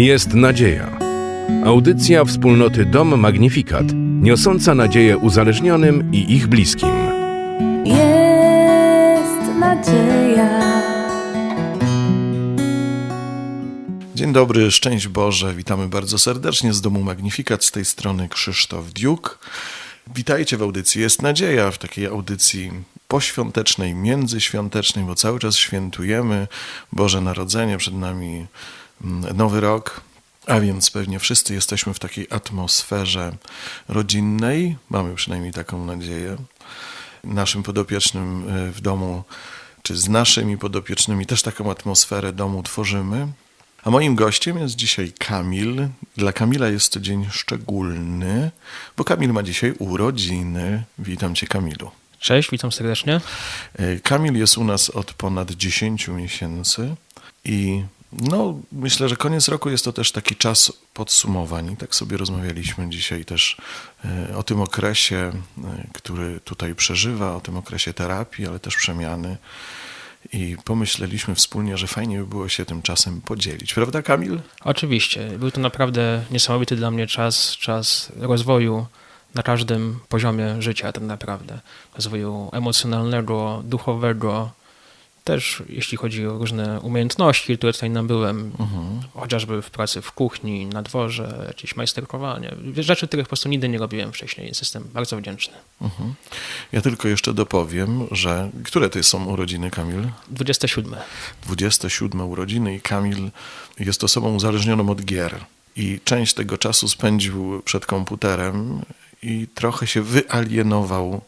Jest nadzieja. Audycja wspólnoty Dom Magnifikat, niosąca nadzieję uzależnionym i ich bliskim. Jest nadzieja. Dzień dobry, szczęść Boże, witamy bardzo serdecznie z Domu Magnifikat, z tej strony Krzysztof Diuk. Witajcie w audycji Jest Nadzieja, w takiej audycji poświątecznej, międzyświątecznej, bo cały czas świętujemy Boże Narodzenie, przed nami Nowy Rok, a więc pewnie wszyscy jesteśmy w takiej atmosferze rodzinnej, mamy przynajmniej taką nadzieję. Naszym podopiecznym y, w domu, czy z naszymi podopiecznymi też taką atmosferę domu tworzymy. A moim gościem jest dzisiaj Kamil. Dla Kamila jest to dzień szczególny, bo Kamil ma dzisiaj urodziny. Witam cię, Kamilu. Cześć, witam serdecznie. E, Kamil jest u nas od ponad 10 miesięcy i no, myślę, że koniec roku jest to też taki czas podsumowań. Tak sobie rozmawialiśmy dzisiaj też e, o tym okresie, e, który tutaj przeżywa, o tym okresie terapii, ale też przemiany. I pomyśleliśmy wspólnie, że fajnie by było się tym czasem podzielić. Prawda, Kamil? Oczywiście, był to naprawdę niesamowity dla mnie czas, czas rozwoju na każdym poziomie życia tak naprawdę. Rozwoju emocjonalnego, duchowego, też jeśli chodzi o różne umiejętności, które tutaj nabyłem, chociażby w pracy w kuchni, na dworze, jakieś majsterkowanie, rzeczy, których po prostu nigdy nie robiłem wcześniej, więc jestem bardzo wdzięczny. Mhm. Ja tylko jeszcze dopowiem, że które to są urodziny, Kamil? 27. 27 urodziny i Kamil jest osobą uzależnioną od gier. I część tego czasu spędził przed komputerem i trochę się wyalienował.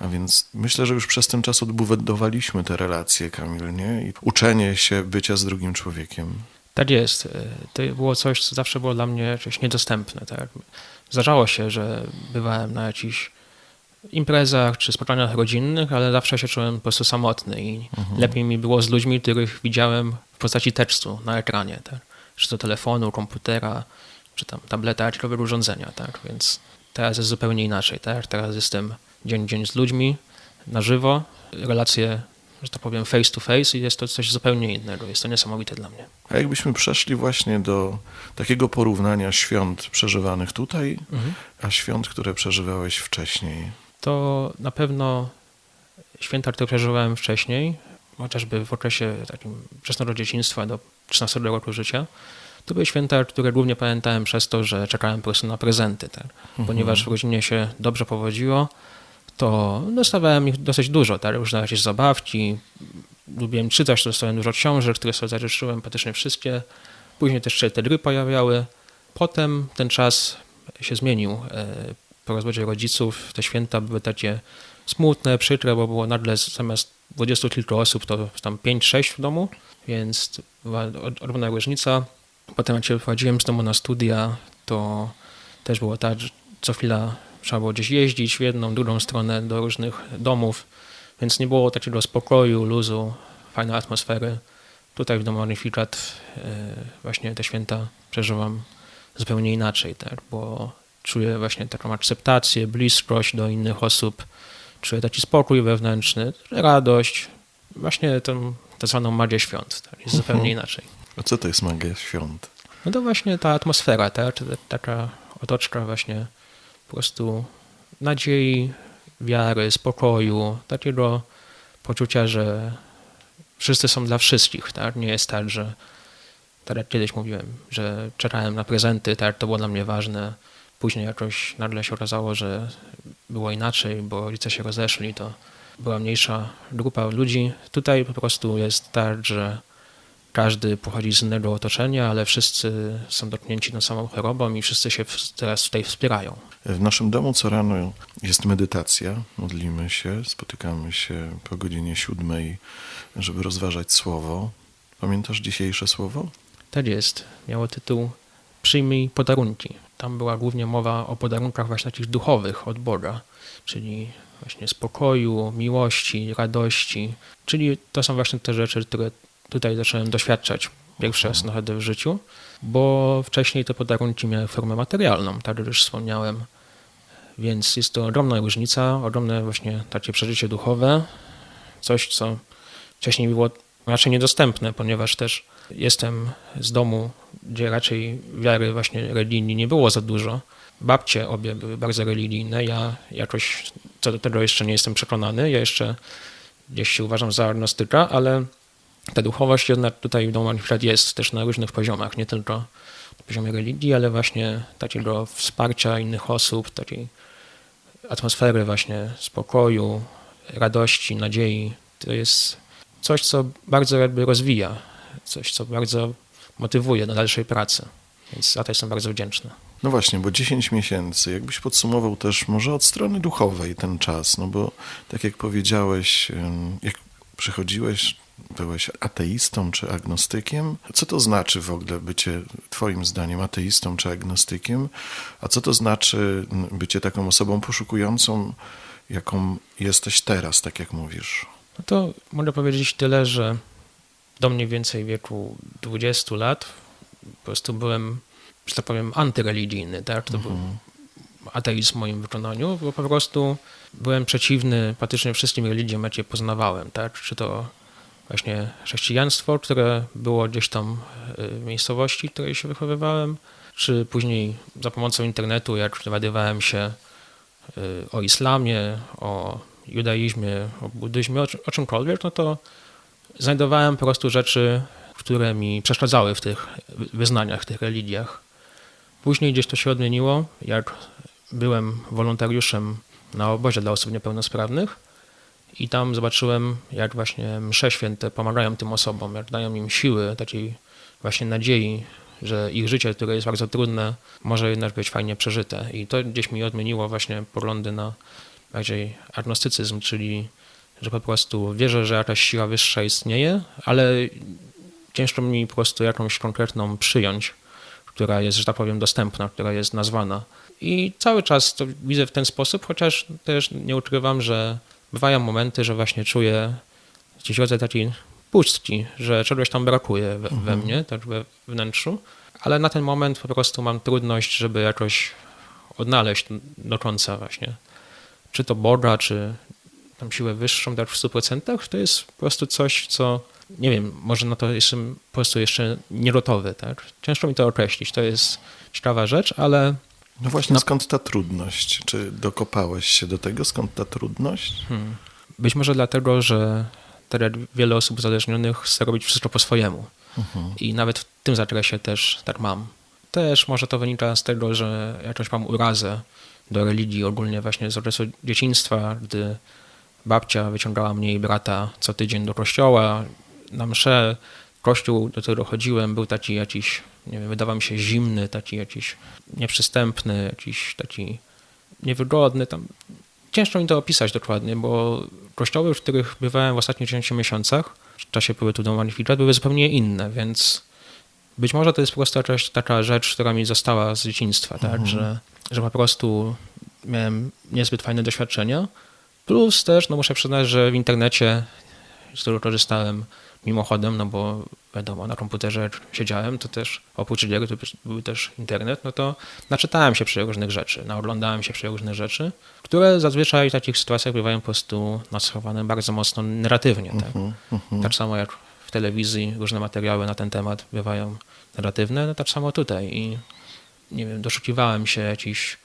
A więc myślę, że już przez ten czas odbudowaliśmy te relacje, Kamil, nie? I uczenie się bycia z drugim człowiekiem. Tak jest. To było coś, co zawsze było dla mnie coś niedostępne. Tak? Zdarzało się, że bywałem na jakichś imprezach czy spotkaniach rodzinnych, ale zawsze się czułem po prostu samotny i lepiej mi było z ludźmi, których widziałem w postaci tekstu na ekranie. Tak? Czy to telefonu, komputera, czy tam tableta, jakiegoś urządzenia. Tak? Więc teraz jest zupełnie inaczej. Tak? Teraz jestem dzień w dzień z ludźmi, na żywo, relacje że tak powiem, face to face i jest to coś zupełnie innego. Jest to niesamowite dla mnie. A jakbyśmy przeszli właśnie do takiego porównania świąt przeżywanych tutaj, a świąt, które przeżywałeś wcześniej. To na pewno święta, które przeżywałem wcześniej, chociażby w okresie takim wczesnego dzieciństwa do 13 roku życia, to były święta, które głównie pamiętałem przez to, że czekałem po prostu na prezenty. Tak? Ponieważ w rodzinie się dobrze powodziło, to dostawałem ich dosyć dużo, tak? różne jakieś zabawki, lubiłem czytać, to dostałem dużo książek, które sobie zażyczyłem praktycznie wszystkie. Później też się te gry pojawiały. Potem ten czas się zmienił. E, Po rozwodzie rodziców te święta były takie smutne, przykre, bo było nagle zamiast dwudziestu kilku osób, to tam 5-6 w domu, więc była ogromna różnica. Potem jak się wchodziłem z domu na studia, to też było tak, że co chwila trzeba było gdzieś jeździć w jedną, drugą stronę do różnych domów, więc nie było takiego spokoju, luzu, fajnej atmosfery. Tutaj w domu Magnificat właśnie te święta przeżywam zupełnie inaczej, tak? bo czuję właśnie taką akceptację, bliskość do innych osób, czuję taki spokój wewnętrzny, radość, właśnie tą tak zwaną magię świąt. Tak? Jest zupełnie inaczej. A co to jest magia świąt? No to właśnie ta atmosfera, tak? taka otoczka właśnie po prostu nadziei, wiary, spokoju, takiego poczucia, że wszyscy są dla wszystkich, tak? Nie jest tak, że tak jak kiedyś mówiłem, że czekałem na prezenty, tak, to było dla mnie ważne. Później jakoś nagle się okazało, że było inaczej, bo rodzice się rozeszli, to była mniejsza grupa ludzi. Tutaj po prostu jest tak, że każdy pochodzi z innego otoczenia, ale wszyscy są dotknięci tą samą chorobą i wszyscy się teraz tutaj wspierają. W naszym domu co rano jest medytacja, modlimy się, spotykamy się po godzinie siódmej, żeby rozważać słowo. Pamiętasz dzisiejsze słowo? Tak jest. Miało tytuł Przyjmij podarunki. Tam była głównie mowa o podarunkach właśnie takich duchowych od Boga, czyli właśnie spokoju, miłości, radości. Czyli to są właśnie te rzeczy, które tutaj zacząłem doświadczać pierwszy raz naprawdę w życiu, bo wcześniej te podarunki miały formę materialną, tak jak już wspomniałem. Więc jest to ogromna różnica, ogromne właśnie takie przeżycie duchowe, coś, co wcześniej było raczej niedostępne, ponieważ też jestem z domu gdzie raczej wiary właśnie religijnej nie było za dużo. Babcie obie były bardzo religijne, ja jakoś co do tego jeszcze nie jestem przekonany, ja jeszcze gdzieś się uważam za agnostyka, ale ta duchowość jednak tutaj Manfred jest też na różnych poziomach, nie tylko na poziomie religii, ale właśnie takiego wsparcia innych osób, takiej atmosfery właśnie spokoju, radości, nadziei. To jest coś, co bardzo jakby rozwija, coś, co bardzo motywuje do dalszej pracy. Więc za to jestem bardzo wdzięczny. No właśnie, bo 10 miesięcy, jakbyś podsumował też może od strony duchowej ten czas, no bo tak jak powiedziałeś, jak przychodziłeś, byłeś ateistą czy agnostykiem. Co to znaczy w ogóle bycie, twoim zdaniem, ateistą czy agnostykiem? A co to znaczy bycie taką osobą poszukującą, jaką jesteś teraz, tak jak mówisz? No to mogę powiedzieć tyle, że do mniej więcej wieku 20 lat po prostu byłem, że tak powiem, antyreligijny, tak? To był ateizm w moim wykonaniu, bo po prostu byłem przeciwny praktycznie wszystkim religiom, jakie poznawałem, tak? Czy to właśnie chrześcijaństwo, które było gdzieś tam y, w miejscowości, w której się wychowywałem, czy później za pomocą internetu, jak dowiadywałem się y, o islamie, o judaizmie, o buddyzmie, o czymkolwiek, no to znajdowałem po prostu rzeczy, które mi przeszkadzały w tych wyznaniach, w tych religiach. Później gdzieś to się odmieniło, jak byłem wolontariuszem na obozie dla osób niepełnosprawnych i tam zobaczyłem, jak właśnie msze święte pomagają tym osobom, jak dają im siły, takiej właśnie nadziei, że ich życie, które jest bardzo trudne, może jednak być fajnie przeżyte. I to gdzieś mi odmieniło właśnie poglądy na bardziej agnostycyzm, czyli że po prostu wierzę, że jakaś siła wyższa istnieje, ale ciężko mi po prostu jakąś konkretną przyjąć, która jest, że tak powiem, dostępna, która jest nazwana. I cały czas to widzę w ten sposób, chociaż też nie ukrywam, że bywają momenty, że właśnie czuję gdzieś rodzaj takiej pustki, że czegoś tam brakuje we, we mnie, tak we wnętrzu, ale na ten moment po prostu mam trudność, żeby jakoś odnaleźć do końca właśnie, czy to Boga, czy tam siłę wyższą tak w 100%, to jest po prostu coś, co nie wiem, może na to jestem po prostu jeszcze niegotowy, tak? Ciężko mi to określić, to jest ciekawa rzecz, ale No właśnie, skąd ta trudność? Czy dokopałeś się do tego, skąd ta trudność? być może dlatego, że jak wiele osób uzależnionych chce robić wszystko po swojemu. I nawet w tym zakresie też tak mam. Też może to wynika z tego, że jakąś mam urazę do religii ogólnie właśnie z okresu dzieciństwa, gdy babcia wyciągała mnie i brata co tydzień do kościoła, na mszę. Kościół, do którego chodziłem, był taki jakiś, nie wiem, wydawał mi się zimny, taki jakiś nieprzystępny, jakiś taki niewygodny. Tam ciężko mi to opisać dokładnie, bo kościoły, w których bywałem w ostatnich 10 miesiącach, w czasie pobytu do Magnificat, były zupełnie inne, więc być może to jest po prostu jakaś taka rzecz, która mi została z dzieciństwa, tak, że, że po prostu miałem niezbyt fajne doświadczenia. Plus też, no muszę przyznać, że w internecie, z którego korzystałem mimochodem, no bo wiadomo, na komputerze siedziałem, to też oprócz gier to był też internet, no to naczytałem się przy różnych rzeczy, naoglądałem się przy różnych rzeczy, które zazwyczaj w takich sytuacjach bywają po prostu naschowane bardzo mocno negatywnie. Tak, tak samo jak w telewizji różne materiały na ten temat bywają negatywne, no tak samo tutaj i nie wiem, doszukiwałem się jakichś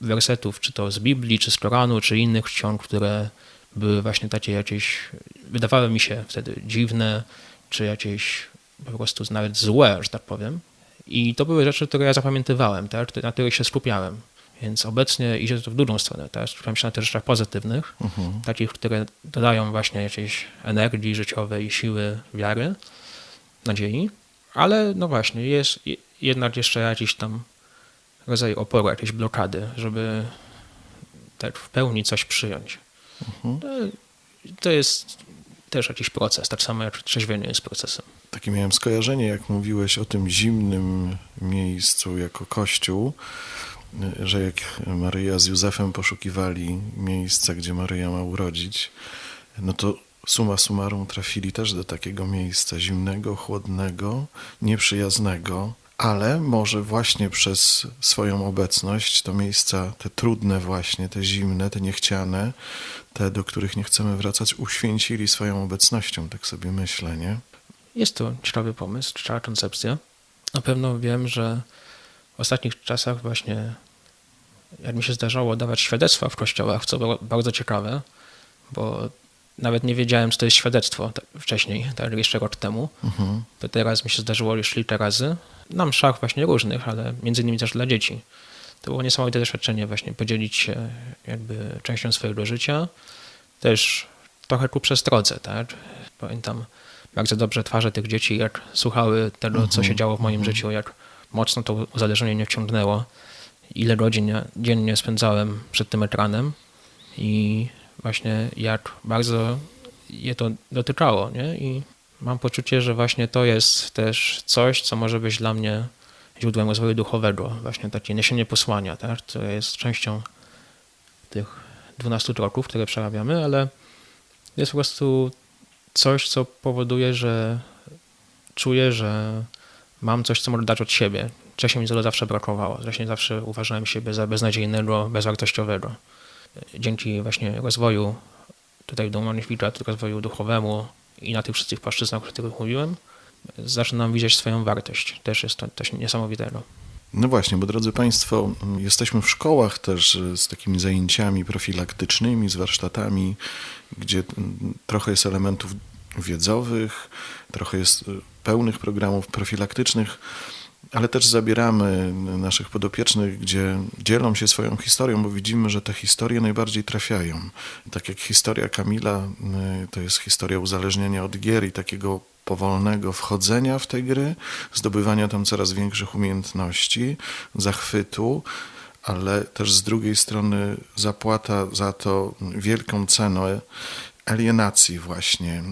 wersetów, czy to z Biblii, czy z Koranu, czy innych ksiąg, które były właśnie takie jakieś, wydawały mi się wtedy dziwne, czy jakieś po prostu nawet złe, że tak powiem. I to były rzeczy, które ja zapamiętywałem, tak? na których się skupiałem. Więc obecnie idzie to w drugą stronę. Tak? Skupiam się na tych rzeczach pozytywnych, takich, które dodają właśnie jakiejś energii życiowej, siły, wiary, nadziei. Ale no właśnie, jest je- jednak jeszcze jakiś tam rodzaj oporu, jakiejś blokady, żeby tak w pełni coś przyjąć. To, to jest też jakiś proces, tak samo jak trzeźwienie jest procesem. Takie miałem skojarzenie, jak mówiłeś o tym zimnym miejscu jako kościół, że jak Maryja z Józefem poszukiwali miejsca, gdzie Maryja ma urodzić, no to summa summarum trafili też do takiego miejsca zimnego, chłodnego, nieprzyjaznego, ale może właśnie przez swoją obecność to miejsca, te trudne właśnie, te zimne, te niechciane, te, do których nie chcemy wracać, uświęcili swoją obecnością, tak sobie myślę, nie? Jest to ciekawy pomysł, ciekawa koncepcja. Na pewno wiem, że w ostatnich czasach właśnie, jak mi się zdarzało dawać świadectwa w kościołach, co było bardzo ciekawe, bo nawet nie wiedziałem, co to jest świadectwo wcześniej, tak jeszcze rok temu. To teraz mi się zdarzyło już kilka razy. Na mszach właśnie różnych, ale między innymi też dla dzieci. To było niesamowite doświadczenie właśnie podzielić się jakby częścią swojego życia. Też trochę ku przestrodze, tak? Pamiętam bardzo dobrze twarze tych dzieci, jak słuchały tego, co się działo w moim życiu, jak mocno to uzależnienie mnie wciągnęło, ile godzin dziennie spędzałem przed tym ekranem i właśnie jak bardzo je to dotykało, nie? I mam poczucie, że właśnie to jest też coś, co może być dla mnie źródłem rozwoju duchowego, właśnie takie niesienie posłania, tak? które jest częścią tych 12 kroków, które przerabiamy, ale jest po prostu coś, co powoduje, że czuję, że mam coś, co mogę dać od siebie. Wcześniej mi tego zawsze brakowało. Wcześniej zawsze uważałem siebie za beznadziejnego, bezwartościowego. Dzięki właśnie rozwoju tutaj do Magnificat, rozwoju duchowemu i na tych wszystkich płaszczyznach, o których mówiłem, zaczynam widzieć swoją wartość. Też jest to coś niesamowitego. No właśnie, bo drodzy Państwo, jesteśmy w szkołach też z takimi zajęciami profilaktycznymi, z warsztatami, gdzie trochę jest elementów wiedzowych, trochę jest pełnych programów profilaktycznych, ale też zabieramy naszych podopiecznych, gdzie dzielą się swoją historią, bo widzimy, że te historie najbardziej trafiają. Tak jak historia Kamila to jest historia uzależnienia od gier i takiego powolnego wchodzenia w te gry, zdobywania tam coraz większych umiejętności, zachwytu, ale też z drugiej strony zapłata za to wielką cenę alienacji właśnie.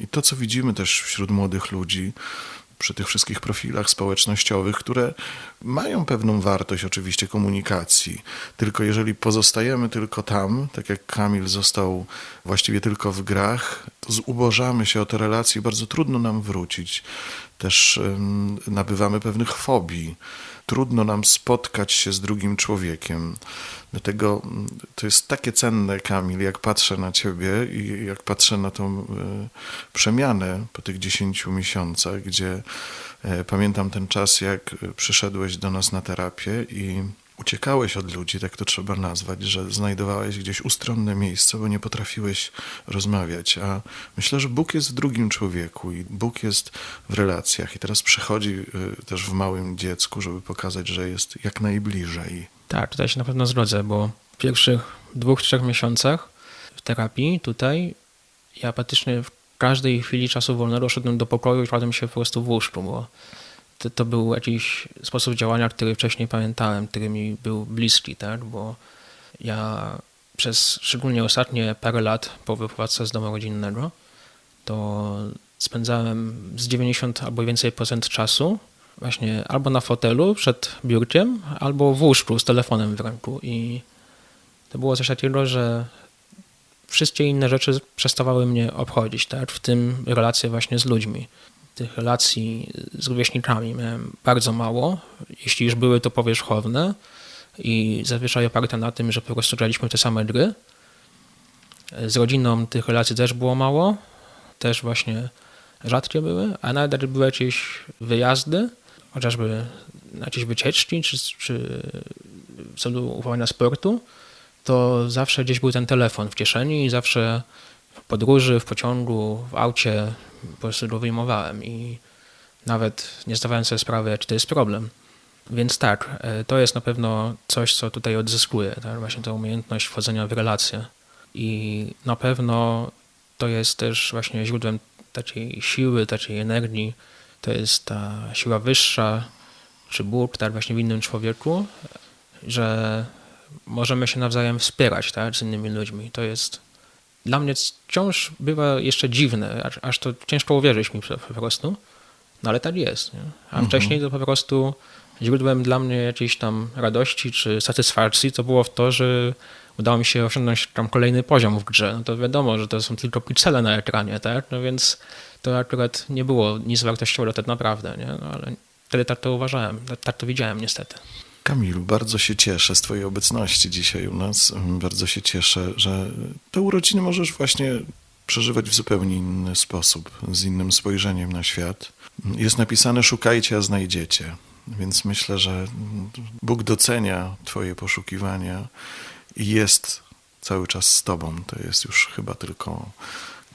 I to, co widzimy też wśród młodych ludzi, przy tych wszystkich profilach społecznościowych, które mają pewną wartość oczywiście komunikacji. Tylko jeżeli pozostajemy tylko tam, tak jak Kamil został właściwie tylko w grach, to zubożamy się o te relacje bardzo trudno nam wrócić. Też nabywamy pewnych fobii. Trudno nam spotkać się z drugim człowiekiem. Dlatego to jest takie cenne, Kamil, jak patrzę na ciebie i jak patrzę na tą e, przemianę po tych dziesięciu miesiącach, gdzie e, pamiętam ten czas, jak przyszedłeś do nas na terapię i uciekałeś od ludzi, tak to trzeba nazwać, że znajdowałeś gdzieś ustronne miejsce, bo nie potrafiłeś rozmawiać. A myślę, że Bóg jest w drugim człowieku i Bóg jest w relacjach. I teraz przychodzi e, też w małym dziecku, żeby pokazać, że jest jak najbliżej. Tak, tutaj się na pewno zgodzę, bo w pierwszych dwóch, trzech miesiącach w terapii tutaj ja praktycznie w każdej chwili czasu wolnego szedłem do pokoju i kładłem się po prostu w łóżku, bo to, to był jakiś sposób działania, który wcześniej pamiętałem, który mi był bliski, tak, bo ja przez szczególnie ostatnie parę lat po wyprowadzce z domu rodzinnego to spędzałem z 90 albo więcej procent czasu właśnie albo na fotelu przed biurkiem, albo w łóżku z telefonem w ręku. I to było coś takiego, że wszystkie inne rzeczy przestawały mnie obchodzić, tak? w tym relacje właśnie z ludźmi. Tych relacji z rówieśnikami miałem bardzo mało, jeśli już były to powierzchowne i zazwyczaj oparte na tym, że po prostu graliśmy te same gry. Z rodziną tych relacji też było mało, też właśnie rzadkie były, a nawet były jakieś wyjazdy, chociażby jakieś wycieczki, czy, czy w celu uprawiania sportu, to zawsze gdzieś był ten telefon w kieszeni i zawsze w podróży, w pociągu, w aucie po prostu go wyjmowałem i nawet nie zdawałem sobie sprawy, jaki to jest problem. Więc tak, to jest na pewno coś, co tutaj odzyskuję, tak? właśnie ta umiejętność wchodzenia w relacje. I na pewno to jest też właśnie źródłem takiej siły, takiej energii, to jest ta siła wyższa, czy Bóg, tak właśnie w innym człowieku, że możemy się nawzajem wspierać tak, z innymi ludźmi. To jest dla mnie wciąż bywa jeszcze dziwne, aż, aż to ciężko uwierzyć mi po prostu, no ale tak jest. Nie? A mhm. wcześniej to po prostu źródłem dla mnie jakiejś tam radości czy satysfakcji to było w to, że udało mi się osiągnąć tam kolejny poziom w grze. No to wiadomo, że to są tylko piksele na ekranie, tak? No więc to akurat nie było nic wartościowego tak naprawdę, nie? No ale wtedy tak to uważałem, tak to widziałem niestety. Kamilu, bardzo się cieszę z Twojej obecności dzisiaj u nas. Bardzo się cieszę, że te urodziny możesz właśnie przeżywać w zupełnie inny sposób, z innym spojrzeniem na świat. Jest napisane: Szukajcie, a znajdziecie. Więc myślę, że Bóg docenia Twoje poszukiwania i jest cały czas z Tobą. To jest już chyba tylko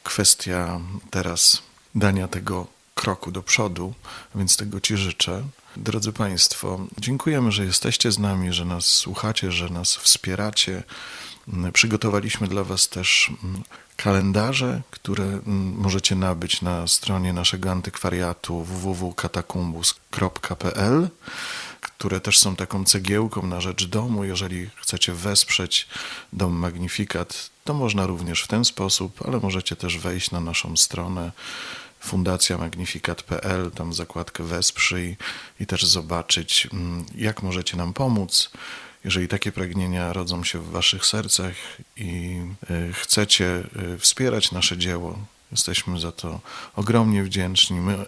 kwestia teraz dania tego kroku do przodu, więc tego Ci życzę. Drodzy Państwo, dziękujemy, że jesteście z nami, że nas słuchacie, że nas wspieracie. Przygotowaliśmy dla Was też mm, kalendarze, które mm, możecie nabyć na stronie naszego antykwariatu www.katakumbus.pl, które też są taką cegiełką na rzecz domu. Jeżeli chcecie wesprzeć Dom Magnifikat, to można również w ten sposób, ale możecie też wejść na naszą stronę fundacjamagnifikat.pl, tam zakładkę Wesprzyj i też zobaczyć, mm, jak możecie nam pomóc. Jeżeli takie pragnienia rodzą się w Waszych sercach i y, chcecie y, wspierać nasze dzieło, jesteśmy za to ogromnie wdzięczni. My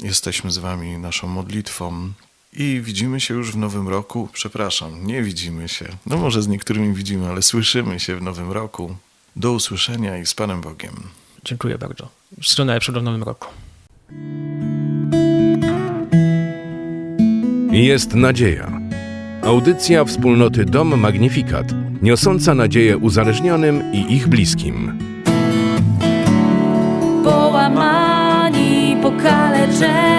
jesteśmy z Wami naszą modlitwą. I widzimy się już w nowym roku. Przepraszam, nie widzimy się. No może z niektórymi widzimy, ale słyszymy się w nowym roku. Do usłyszenia i z Panem Bogiem. Dziękuję bardzo. Wszystkiego najlepszego w nowym roku. Jest nadzieja. Audycja wspólnoty Dom Magnifikat, niosąca nadzieję uzależnionym i ich bliskim. Połamani, pokaleczeni